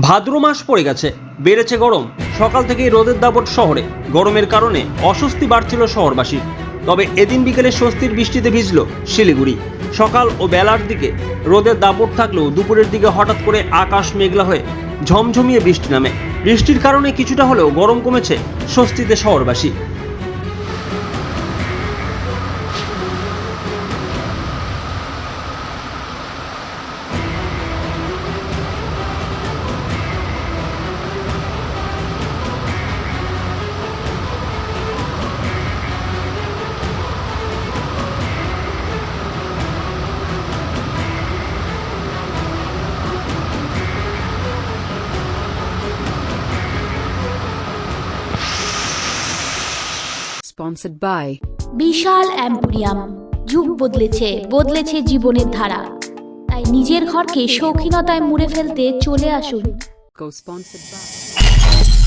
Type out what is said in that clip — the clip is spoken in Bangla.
ভাদ্র মাস পড়ে গেছে, বেড়েছে গরম। সকাল থেকেই রোদের দাপট শহরে। গরমের কারণে অস্বস্তি বাড়ছিল শহরবাসীর তবে এদিন বিকেলে স্বস্তির বৃষ্টিতে ভিজল শিলিগুড়ি। সকাল ও বেলার দিকে রোদের দাপট থাকলেও দুপুরের দিকে হঠাৎ করে আকাশ মেঘলা হয়ে ঝমঝমিয়ে বৃষ্টি নামে। বৃষ্টির কারণে কিছুটা হলেও গরম কমেছে স্বস্তিতে শহরবাসী। Sponsored by বিশাল অ্যাম্পোরিয়াম। যুগ বদলেছে বদলেছে জীবনের ধারা। তাই নিজের ঘরকে শৌখিনতায় মুড়ে ফেলতে চলে আসুন। Co-sponsored by